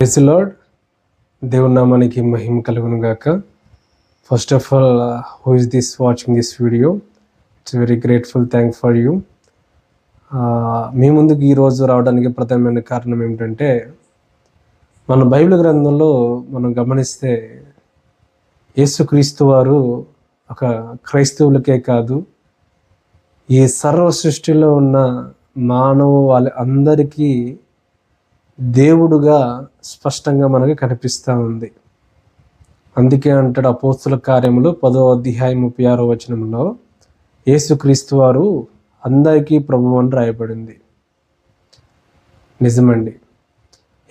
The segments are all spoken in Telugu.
లార్డ్ దేవుని నామానికి మహిమ కలుగును గాక. First of all who is this watching this video it's very grateful thank for you మీ ముందుకు ఈరోజు రావడానికి ప్రధానమైన కారణం ఏమిటంటే మన బైబిల్ గ్రంథంలో మనం గమనిస్తే యేసుక్రీస్తు వారు ఒక క్రైస్తవులకే కాదు ఈ సర్వ సృష్టిలో ఉన్న మానవ వాళ్ళ అందరికీ దేవుడుగా స్పష్టంగా మనకు కనిపిస్తూ ఉంది. అందుకే అంటాడు అపోస్తుల కార్యములు పదో అధ్యాయం ముప్పై ఆరో వచనంలో యేసుక్రీస్తు వారు అందరికీ ప్రభు అని రాయబడింది. నిజమండి.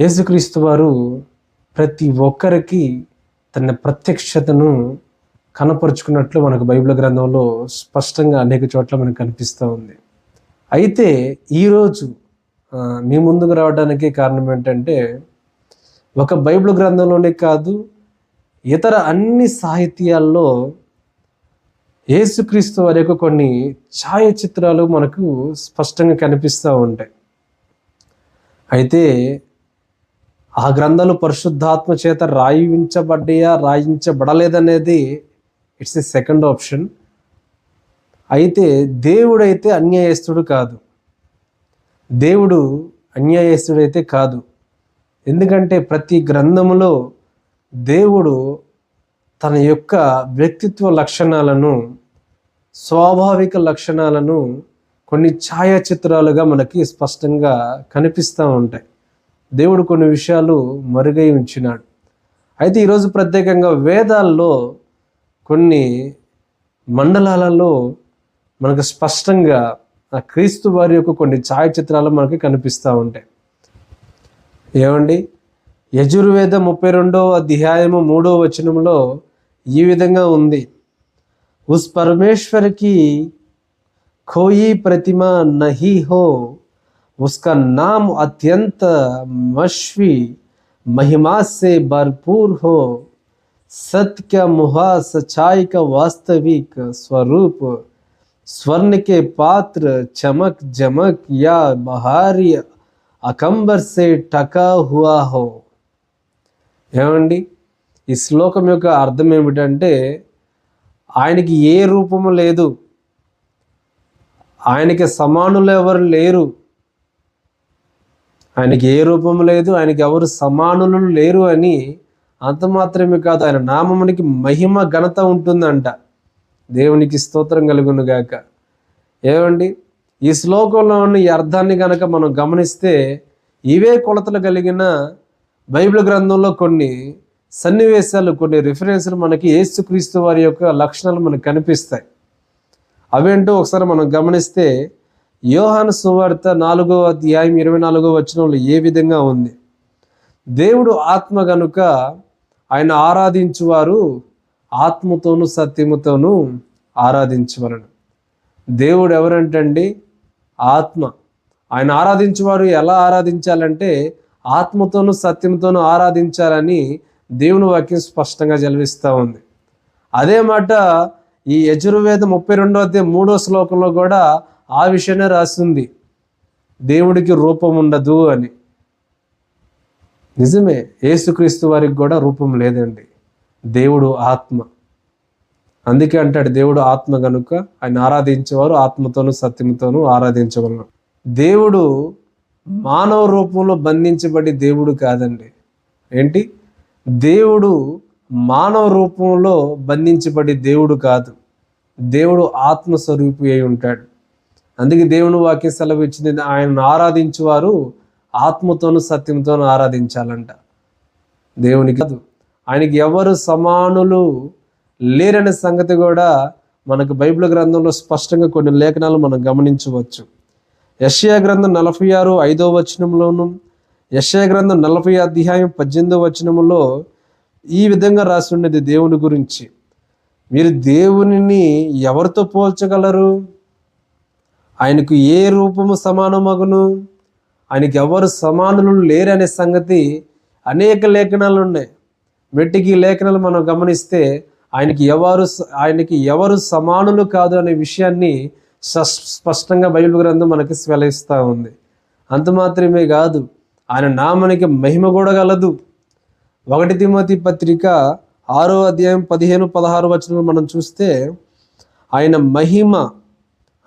యేసుక్రీస్తు వారు ప్రతి ఒక్కరికి తన ప్రత్యక్షతను కనపరుచుకున్నట్లు మనకు బైబిల్ గ్రంథంలో స్పష్టంగా అనేక చోట్ల మనకు కనిపిస్తూ ఉంది. అయితే ఈరోజు మీ ముందుకు రావడానికి కారణం ఏంటంటే ఒక బైబిల్ గ్రంథంలోనే కాదు ఇతర అన్ని సాహిత్యాల్లో యేసుక్రీస్తు వారి యొక్క కొన్ని ఛాయాచిత్రాలు మనకు స్పష్టంగా కనిపిస్తూ ఉంటాయి. అయితే ఆ గ్రంథాలు పరిశుద్ధాత్మ చేత రాయించబడ్డాయా రాయించబడలేదనేది ఇట్స్ ఎ సెకండ్ ఆప్షన్. అయితే దేవుడైతే అన్యాయస్తుడు కాదు. దేవుడు అన్యాయస్తుడైతే కాదు. ఎందుకంటే ప్రతి గ్రంథములో దేవుడు తన యొక్క వ్యక్తిత్వ లక్షణాలను స్వాభావిక లక్షణాలను కొన్ని ఛాయాచిత్రాలుగా మనకి స్పష్టంగా కనిపిస్తూ ఉంటాయి. దేవుడు కొన్ని విషయాలు మరుగై ఉంచినాడు. అయితే ఈరోజు ప్రత్యేకంగా వేదాల్లో కొన్ని మండలాలలో మనకు స్పష్టంగా ఆ క్రీస్తు వారి యొక్క కొన్ని ఛాయాచిత్రాలు మనకి కనిపిస్తూ ఉంటాయి ఏమండి యజుర్వేద ముప్పై రెండో అధ్యాయము మూడో వచనంలో ఈ విధంగా ఉంది ఉస్ పరమేశ్వర్ की कोई प्रतिमा नहीं हो उसका नाम अत्यंत मश्वी महिमा से भरपूर हो सत्य का मुहा सच्चाई का वास्तविक स्वरूप स्वर्ण के पात्र चमक जमक या बहारी अकंबर से टका हुआ हो ఏమండి ఈ శ్లోకం యొక్క అర్థం ఏమిటంటే ఆయనకి ఏ రూపము లేదు ఆయనకి సమానులు ఎవరు లేరు ఆయనకి ఏ రూపము లేదు ఆయనకి ఎవరు సమానులు లేరు అని అంత మాత్రమే కాదు ఆయన నామమునికి మహిమ ఘనత ఉంటుందంట దేవునికి స్తోత్రం కలుగునుగాక ఏమండి? ఈ శ్లోకంలో ఉన్న ఈ అర్థాన్ని కనుక మనం గమనిస్తే ఇవే కొలతలు కలిగిన బైబిల్ గ్రంథంలో కొన్ని సన్నివేశాలు కొన్ని రిఫరెన్స్లు మనకి యేసుక్రీస్తు వారి యొక్క లక్షణాలు మనకు కనిపిస్తాయి. అవేంటో ఒకసారి మనం గమనిస్తే యోహాను సువార్త నాలుగో అధ్యాయం ఇరవై నాలుగో వచనంలో ఏ విధంగా ఉంది? దేవుడు ఆత్మ గనుక ఆయన ఆరాధించువారు ఆత్మతోనూ సత్యముతోనూ ఆరాధించవలను దేవుడు ఎవరంటండి? ఆత్మ. ఆయన ఆరాధించేవారు ఎలా ఆరాధించాలంటే ఆత్మతోనూ సత్యంతోనూ ఆరాధించాలని దేవుని వాక్యం స్పష్టంగా జలవిస్తూ ఉంది. అదే మాట ఈ యజుర్వేద ముప్పై రెండో అధ్యాయం మూడో శ్లోకంలో కూడా ఆ విషయమే రాసింది. దేవుడికి రూపం ఉండదు అని. నిజమే యేసుక్రీస్తు వారికి కూడా రూపం లేదండి. దేవుడు ఆత్మ. అందుకే అంటాడు దేవుడు ఆత్మ కనుక ఆయన ఆరాధించేవారు ఆత్మతోనూ సత్యంతోనూ ఆరాధించగలరు దేవుడు మానవ రూపంలో బంధించబడి దేవుడు కాదండి. ఏంటి? దేవుడు మానవ రూపంలో బంధించబడి దేవుడు కాదు. దేవుడు ఆత్మస్వరూపి అయి ఉంటాడు. అందుకే దేవుని వాక్య సెలవు ఇచ్చింది ఆయనను ఆరాధించేవారు ఆత్మతోనూ సత్యంతోనూ ఆరాధించాలంట. దేవునికి కాదు. ఆయనకి ఎవరు సమానులు లేరనే సంగతి కూడా మనకు బైబిల్ గ్రంథంలో స్పష్టంగా కొన్ని లేఖనాలు మనం గమనించవచ్చు. యషయా గ్రంథం నలభై ఆరు ఐదో వచనంలోను యషయా గ్రంథం నలభై అధ్యాయం పద్దెనిమిదో వచనములో ఈ విధంగా రాసి ఉన్నది దేవుని గురించి. మీరు దేవునిని ఎవరితో పోల్చగలరు? ఆయనకు ఏ రూపము సమానమగును? ఆయనకి ఎవరు సమానులు లేరనే సంగతి అనేక లేఖనాలు ఉన్నాయి. మెట్టికి లేఖనలు లేఖనాలు మనం గమనిస్తే ఆయనకి ఎవరు ఆయనకి ఎవరు సమానులు కాదు అనే విషయాన్ని స్పష్టంగా బైబిల్ గ్రంథం మనకి వెలయిస్తూ ఉంది. అంత మాత్రమే కాదు ఆయన నామానికి మహిమ కూడా గలదు. ఒకటి తిమ్మతి పత్రిక ఆరో అధ్యాయం పదిహేను పదహారు వచనాలు మనం చూస్తే ఆయన మహిమ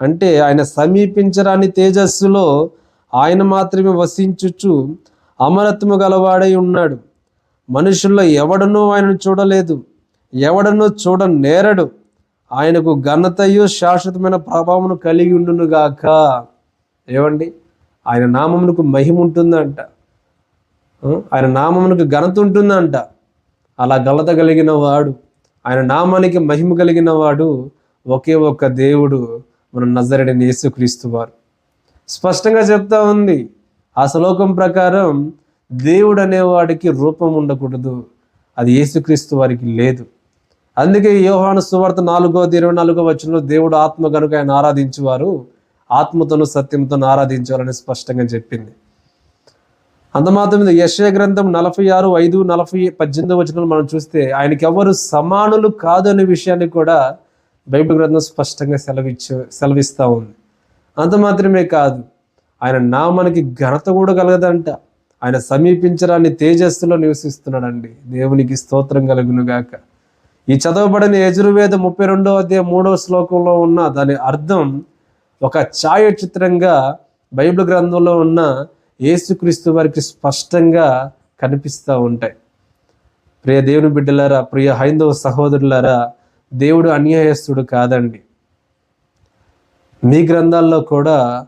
అంటే ఆయన సమీపించరాని తేజస్సులో ఆయన మాత్రమే వసించుచు అమరత్వము గలవాడై ఉన్నాడు. మనుషుల్లో ఎవడనూ ఆయనను చూడలేదు ఎవడనూ చూడ నేరడు ఆయనకు ఘనతయు శాశ్వతమైన ప్రభావమును కలిగి ఉండునుగాక. ఏమండి? ఆయన నామమునకు మహిమ ఉంటుందంట. ఆయన నామమునకు ఘనత ఉంటుందంట. అలా ఘనత కలిగిన వాడు ఆయన నామానికి మహిమ కలిగిన వాడు ఒకే ఒక్క దేవుడు మన నజరడిని యేసుక్రీస్తు వారు. స్పష్టంగా చెప్తా ఉంది. ఆ శ్లోకం ప్రకారం దేవుడు అనేవాడికి రూపం ఉండకూడదు. అది యేసుక్రీస్తు వారికి లేదు. అందుకే యోహాను సువార్త నాలుగో ఇరవై నాలుగో వచనంలో దేవుడు ఆత్మ కనుక ఆయన ఆరాధించేవారు ఆత్మతోను సత్యంతో ఆరాధించేవారని స్పష్టంగా చెప్పింది. అంత మాత్రమే యశయ గ్రంథం నలభై ఆరు ఐదు నలభై పద్దెనిమిది వచనాలు మనం చూస్తే ఆయనకి ఎవరు సమానులు కాదు అనే విషయాన్ని కూడా బైబిల్ గ్రంథం స్పష్టంగా సెలవిచ్చు సెలవిస్తూ ఉంది. అంత మాత్రమే కాదు ఆయన నామానికి ఘనత కూడా కలగదంట. ఆయన సమీపించడాన్ని తేజస్సులో నివసిస్తున్నాడండి. దేవునికి స్తోత్రం కలుగును గాక ఈ చదవబడిన యజుర్వేద ముప్పై రెండో అధ్యాయ మూడవ శ్లోకంలో ఉన్న దాని అర్థం ఒక ఛాయాచిత్రంగా బైబిల్ గ్రంథంలో ఉన్న యేసుక్రీస్తు వారికి స్పష్టంగా కనిపిస్తూ ఉంటాయి. ప్రియ దేవుని బిడ్డలారా ప్రియ హైందవ సహోదరులారా దేవుడు అన్యాయస్తుడు కాదండి. మీ గ్రంథాల్లో కూడా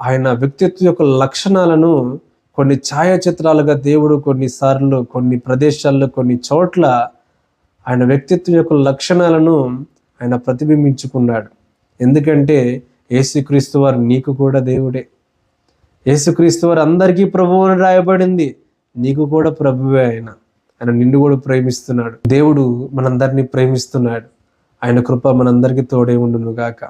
ఆయన వ్యక్తిత్వ యొక్క లక్షణాలను కొన్ని ఛాయాచిత్రాలుగా దేవుడు కొన్నిసార్లు కొన్ని ప్రదేశాల్లో కొన్ని చోట్ల ఆయన వ్యక్తిత్వం యొక్క లక్షణాలను ఆయన ప్రతిబింబించుకున్నాడు. ఎందుకంటే యేసుక్రీస్తు వారు నీకు కూడా దేవుడే. యేసుక్రీస్తు వారు అందరికీ ప్రభువు అని రాయబడింది. నీకు కూడా ప్రభువే ఆయన. ఆయన నిన్ను కూడా ప్రేమిస్తున్నాడు. దేవుడు మనందరినీ ప్రేమిస్తున్నాడు. ఆయన కృప మనందరికీ తోడే ఉండును గాక